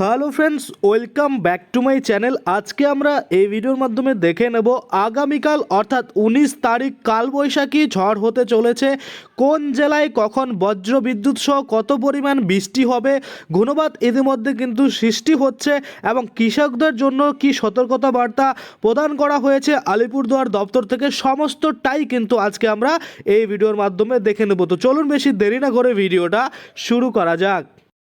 Hello friends, welcome back to my channel. আজকে আমরা এই ভিডিওর মাধ্যমে দেখে নেব আগামীকাল, অর্থাৎ উনিশ তারিখ কালবৈশাখী ঝড় হতে চলেছে। কোন জেলায় কখন বজ্র বিদ্যুৎ সহ কত পরিমাণ বৃষ্টি হবে? ঘূর্ণবাত ইতিমধ্যে কিন্তু সৃষ্টি হচ্ছে এবং কৃষকদের জন্য কি সতর্কতা বার্তা প্রদান করা হয়েছে আলিপুরদুয়ার দপ্তর থেকে সমস্তটাই কিন্তু আজকে আমরা এই ভিডিওর মাধ্যমে দেখে নেব। তো চলুন বেশি দেরি না করে ভিডিওটা শুরু করা যাক।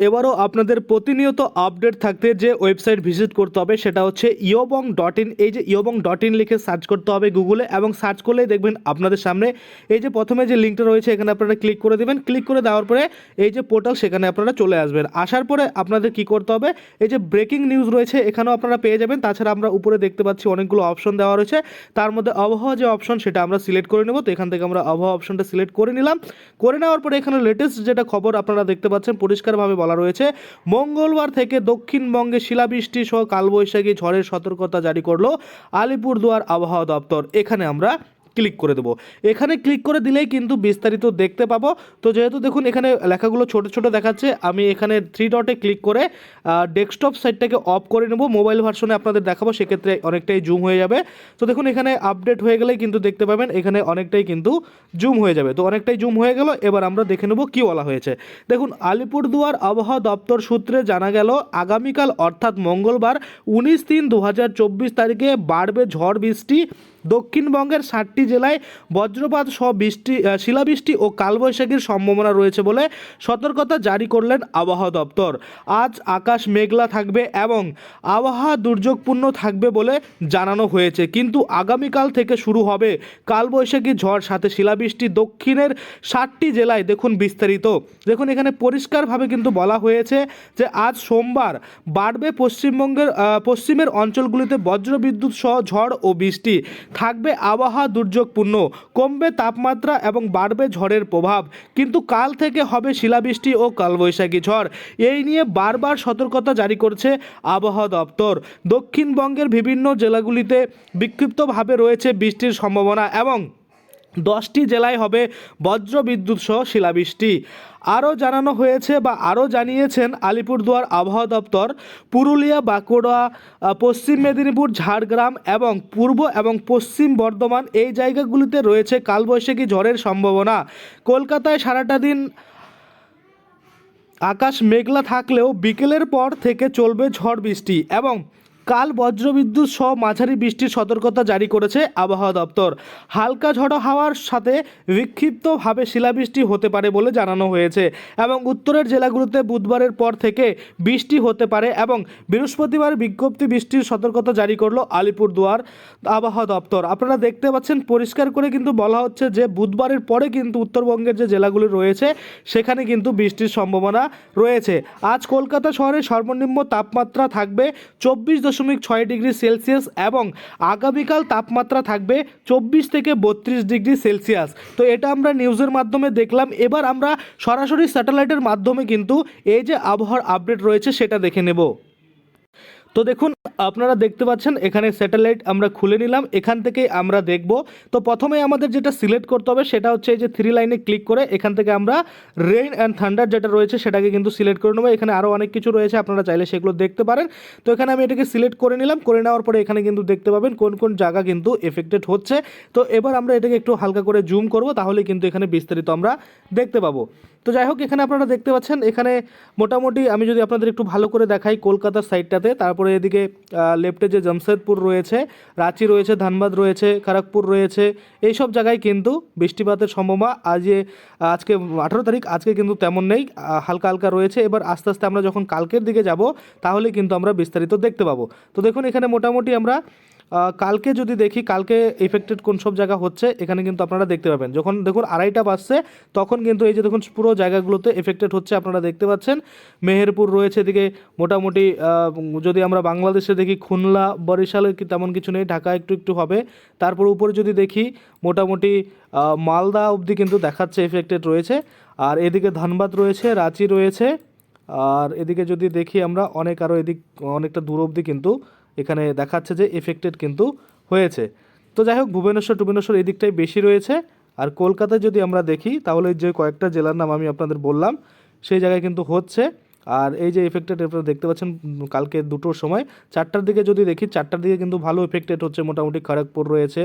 এবারও আপনাদের প্রতিনিয়ত আপডেট থাকতে যে ওয়েবসাইট ভিজিট করতে হবে সেটা হচ্ছে ইয়োবং ডট ইন। এই যে ইয়োবং ডট ইন লিখে সার্চ করতে হবে গুগলে এবং সার্চ করলেই দেখবেন আপনাদের সামনে এই যে প্রথমে যে লিঙ্কটা রয়েছে এখানে আপনারা ক্লিক করে দেবেন। ক্লিক করে দেওয়ার পরে এই যে পোর্টাল সেখানে আপনারা চলে আসবেন। আসার পরে আপনাদের কি করতে হবে? এই যে ব্রেকিং নিউজ রয়েছে এখানেও আপনারা পেয়ে যাবেন। তাছাড়া আমরা উপরে দেখতে পাচ্ছি অনেকগুলো অপশন দেওয়া রয়েছে। তার মধ্যে আবহাওয়া যে অপশন সেটা আমরা সিলেক্ট করে নেব। তো এখান থেকে আমরা আবহাওয়া অপশনটা সিলেক্ট করে নিলাম। করে নেওয়ার পরে এখানে লেটেস্ট যেটা খবর আপনারা দেখতে পাচ্ছেন, পরিষ্কারভাবে বলা রয়েছে, মঙ্গলবার থেকে দক্ষিণবঙ্গে শিলাবৃষ্টি সহ কালবৈশাখী ঝড়ের সতর্কতা জারি করল আলিপুরদুয়ার আবহাওয়া দপ্তর। এখানে আমরা ক্লিক করে দেবো। এখানে ক্লিক করে দিলেই কিন্তু বিস্তারিত দেখতে পাবো। তো যেহেতু দেখুন, এখানে লেখাগুলো ছোট ছোট দেখাচ্ছে, আমি এখানে থ্রি ডটে ক্লিক করে ডেস্কটপ সাইটটাকে অফ করে নেব। মোবাইল ভার্সনে আপনাদের দেখাবো, সেক্ষেত্রে অনেকটাই জুম হয়ে যাবে। তো দেখুন, এখানে আপডেট হয়ে গেলেই কিন্তু দেখতে পাবেন, এখানে অনেকটাই কিন্তু জুম হয়ে যাবে। তো অনেকটাই জুম হয়ে গেল, এবার আমরা দেখে নেব কী বলা হয়েছে। দেখুন, আলিপুরদুয়ার আবহাওয়া দপ্তর সূত্রে জানা গেল, আগামীকাল অর্থাৎ মঙ্গলবার, উনিশ তিন দু তারিখে বাড়বে ঝড় বৃষ্টি। দক্ষিণবঙ্গের ষাটটি জেলায় বজ্রপাত সহ বৃষ্টি শিলাবৃষ্টি ও কালবৈশাখীর সম্ভাবনা রয়েছে বলে সতর্কতা জারি করলেন আবহাওয়া দপ্তর। আজ আকাশ মেঘলা থাকবে এবং আবহাওয়া দুর্যোগপূর্ণ থাকবে বলে জানানো হয়েছে। কিন্তু আগামীকাল থেকে শুরু হবে কালবৈশাখী ঝড়, সাথে শিলাবৃষ্টি দক্ষিণের ষাটটি জেলায় দেখুন বিস্তারিত। দেখুন, এখানে পরিষ্কারভাবে কিন্তু বলা হয়েছে যে আজ সোমবার বাড়বে পশ্চিমবঙ্গের পশ্চিমের অঞ্চলগুলিতে বজ্রবিদ্যুৎ সহ ঝড় ও বৃষ্টি। থাকবে আবহাওয়া দুর্যোগপূর্ণ, কমবে তাপমাত্রা এবং বাড়বে ঝড়ের প্রভাব। কিন্তু কাল থেকে হবে শিলাবৃষ্টি ও কালবৈশাখী ঝড়। এই নিয়ে বারবার সতর্কতা জারি করছে আবহাওয়া দপ্তর। দক্ষিণবঙ্গের বিভিন্ন জেলাগুলিতে বিক্ষিপ্তভাবে রয়েছে বৃষ্টির সম্ভাবনা এবং দশটি জেলায় হবে বজ্র বিদ্যুৎ সহ শিলাবৃষ্টি। আরও জানানো হয়েছে বা আরও জানিয়েছেন আলিপুরদুয়ার আবহাওয়া দপ্তর, পুরুলিয়া, বাঁকুড়া পশ্চিম মেদিনীপুর, ঝাড়গ্রাম এবং পূর্ব এবং পশ্চিম বর্ধমান এই জায়গাগুলিতে রয়েছে কালবৈশাখী ঝড়ের সম্ভাবনা। কলকাতায় সারাটা দিন আকাশ মেঘলা থাকলেও বিকেলের পর থেকে চলবে ঝড় বৃষ্টি এবং কাল বজ্রবিদ্যুৎ সহ মাঝারি বৃষ্টির সতর্কতা জারি করেছে আবহাওয়া দপ্তর। হালকা ঝড়ো হাওয়ার সাথে বিক্ষিপ্তভাবে শিলাবৃষ্টি হতে পারে বলে জানানো হয়েছে এবং উত্তরের জেলাগুলোতে বুধবারের পর থেকে বৃষ্টি হতে পারে এবং বৃহস্পতিবার বিজ্ঞপ্তি বৃষ্টির সতর্কতা জারি করল আলিপুরদুয়ার আবহাওয়া দপ্তর। আপনারা দেখতে পাচ্ছেন, পরিষ্কার করে কিন্তু বলা হচ্ছে যে বুধবারের পরে কিন্তু উত্তরবঙ্গের যে জেলাগুলি রয়েছে, সেখানে কিন্তু বৃষ্টির সম্ভাবনা রয়েছে। আজ কলকাতা শহরে সর্বনিম্ন তাপমাত্রা থাকবে চব্বিশ দশমিক ছয় ডিগ্রি সেলসিয়াস এবং আগামীকাল তাপমাত্রা থাকবে চব্বিশ থেকে বত্রিশ ডিগ্রি সেলসিয়াস। তো এটা আমরা নিউজের মাধ্যমে দেখলাম। এবার আমরা সরাসরি স্যাটেলাইটের মাধ্যমে কিন্তু এই যে আবহাওয়ার আপডেট রয়েছে সেটা দেখে নেব। তো দেখুন, আপনারা দেখতে পাচ্ছেন, এখানে স্যাটেলাইট আমরা খুলে নিলাম, এখান থেকে আমরা দেখব। তো প্রথমে আমাদের যেটা সিলেক্ট করতে হবে, সেটা হচ্ছে এই যে থ্রি লাইনে ক্লিক করে এখান থেকে আমরা রেইন অ্যান্ড থান্ডার যেটা রয়েছে, সেটাকে কিন্তু সিলেক্ট করে নেব। এখানে আরও অনেক কিছু রয়েছে, আপনারা চাইলে সেগুলো দেখতে পারেন। তো এখানে আমি এটাকে সিলেক্ট করে নিলাম, করে নেওয়ার পরে এখানে কিন্তু দেখতে পাবেন কোন কোন জায়গা কিন্তু এফেক্টেড হচ্ছে। তো এবার আমরা এটাকে একটু হালকা করে জুম করব তাহলে কিন্তু এখানে বিস্তারিত আমরা দেখতে পাবো। তো যাই হোক, এখানে আপনারা দেখতে পাচ্ছেন, এখানে মোটামুটি আমি যদি আপনাদের একটু ভালো করে দেখাই কলকাতার সাইডটাতে তারপরে এদিকে লেফটে যে জামশেদপুর রয়েছে, রাঁচি রয়েছে, ধানবাদ রয়েছে, খড়গপুর রয়েছে এই সব জায়গায় কিন্তু বৃষ্টিপাতের সম্ভাবনা আজ আজকে আঠেরো তারিখ, আজকে কিন্তু তেমন নেই হালকা হালকা রয়েছে। এবার আস্তে আস্তে আমরা যখন কালকের দিকে যাব, তাহলে কিন্তু আমরা বিস্তারিত দেখতে পাবো। তো দেখুন, এখানে মোটামুটি আমরা কালকে যদি দেখি, কালকে এফেক্টেড কোন সব জায়গা হচ্ছে, এখানে কিন্তু আপনারা দেখতে পাবেন। যখন দেখুন আড়াইটা বাজছে, তখন কিন্তু এই যে দেখুন পুরো জায়গাগুলোতে এফেক্টেড হচ্ছে আপনারা দেখতে পাচ্ছেন। মেহেরপুর রয়েছে এদিকে মোটামুটি যদি আমরা বাংলাদেশে দেখি, খুলনা, বরিশালে তেমন কিছু নেই, ঢাকা একটু একটু হবে। তারপর উপরে যদি দেখি, মোটামুটি মালদা অবধি কিন্তু দেখাচ্ছে এফেক্টেড রয়েছে। আর এদিকে ধানবাদ রয়েছে, রাঁচি রয়েছে। আর এদিকে যদি দেখি আমরা, অনেক আরও এদিক, অনেকটা দূর অবধি কিন্তু এখানে দেখাচ্ছে যে এফেক্টেড কিন্তু হয়েছে। তো যাই হোক ভুবনেশ্বর, টুবনেশ্বর এই দিকটাই বেশি রয়েছে। আর কলকাতায় যদি আমরা দেখি, তাহলে যে কয়েকটা জেলার নাম আমি আপনাদের বললাম, সেই জায়গায় কিন্তু হচ্ছে। আর এই যে এফেক্টেড আপনারা দেখতে পাচ্ছেন, কালকে দুটোর সময়, চারটার দিকে যদি দেখি, চারটার দিকে কিন্তু ভালো এফেক্টেড হচ্ছে। মোটামুটি খড়গপুর রয়েছে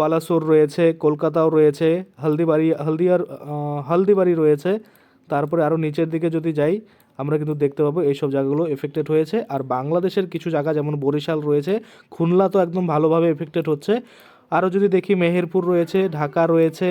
বালাসোর রয়েছে, কলকাতাও রয়েছে, হলদিবাড়ি, হলদিয়ার হলদিবাড়ি রয়েছে। তারপরে আরও নিচের দিকে যদি যাই আমরা কিন্তু দেখতে পাবো এইসব জায়গাগুলো এফেক্টেড হয়েছে। আর বাংলাদেশের কিছু জায়গা, যেমন বরিশাল রয়েছে, খুলনা তো একদম ভালোভাবে এফেক্টেড হচ্ছে। আরও যদি দেখি, মেহেরপুর রয়েছে, ঢাকা রয়েছে,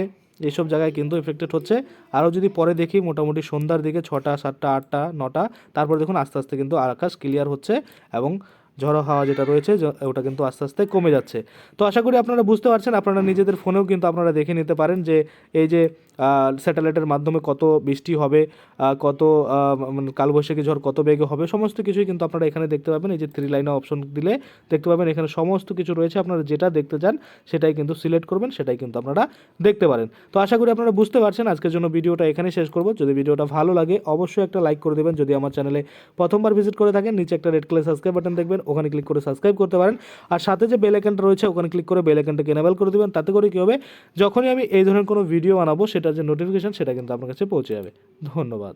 এইসব জায়গায় কিন্তু এফেক্টেড হচ্ছে। আরও যদি পরে দেখি, মোটামুটি সন্ধ্যার দিকে ছটা, সাতটা, আটটা, নটা, তারপর দেখুন আস্তে আস্তে কিন্তু আকাশ ক্লিয়ার হচ্ছে এবং ঝড়ো হাওয়া যেটা রয়েছে ওটা কিন্তু আস্তে আস্তে কমে যাচ্ছে। তো আশা করি আপনারা বুঝতে পারছেন, আপনারা নিজেদের ফোনেও কিন্তু আপনারা দেখে নিতে পারেন যে, এই যে স্যাটেলাইটের মাধ্যমে কত বৃষ্টি হবে কত কালবৈশাখী ঝড় কত বেগে হবে, সমস্ত কিছুই কিন্তু আপনারা এখানে দেখতে পাবেন। এই যে থ্রি লাইনে অপশন দিলে দেখতে পাবেন, এখানে সমস্ত কিছু রয়েছে। আপনারা যেটা দেখতে চান, সেটাই কিন্তু সিলেক্ট করবেন, সেটাই কিন্তু আপনারা দেখতে পারেন। তো আশা করি আপনারা বুঝতে পারছেন, আজকের জন্য ভিডিওটা এখানে শেষ করব। যদি ভিডিওটা ভালো লাগে, অবশ্যই একটা লাইক করে দেবেন। যদি আমার চ্যানেলে প্রথমবার ভিজিট করে থাকেন, নিচে একটা রেড কালার সাবস্ক্রাইব বাটন দেখবেন, ওখানে ক্লিক করে সাবস্ক্রাইব করতে পারেন। আর সাথে যে বেল আইকনটা রয়েছে, ওখানে ক্লিক করে বেল আইকনটাকে এনেবল করে দেবেন। তাতে করে কী হবে, যখনই আমি এই ধরনের কোনো ভিডিও বানাবো সেটার যে নোটিফিকেশান সেটা কিন্তু আপনার কাছে পৌঁছে যাবে। ধন্যবাদ।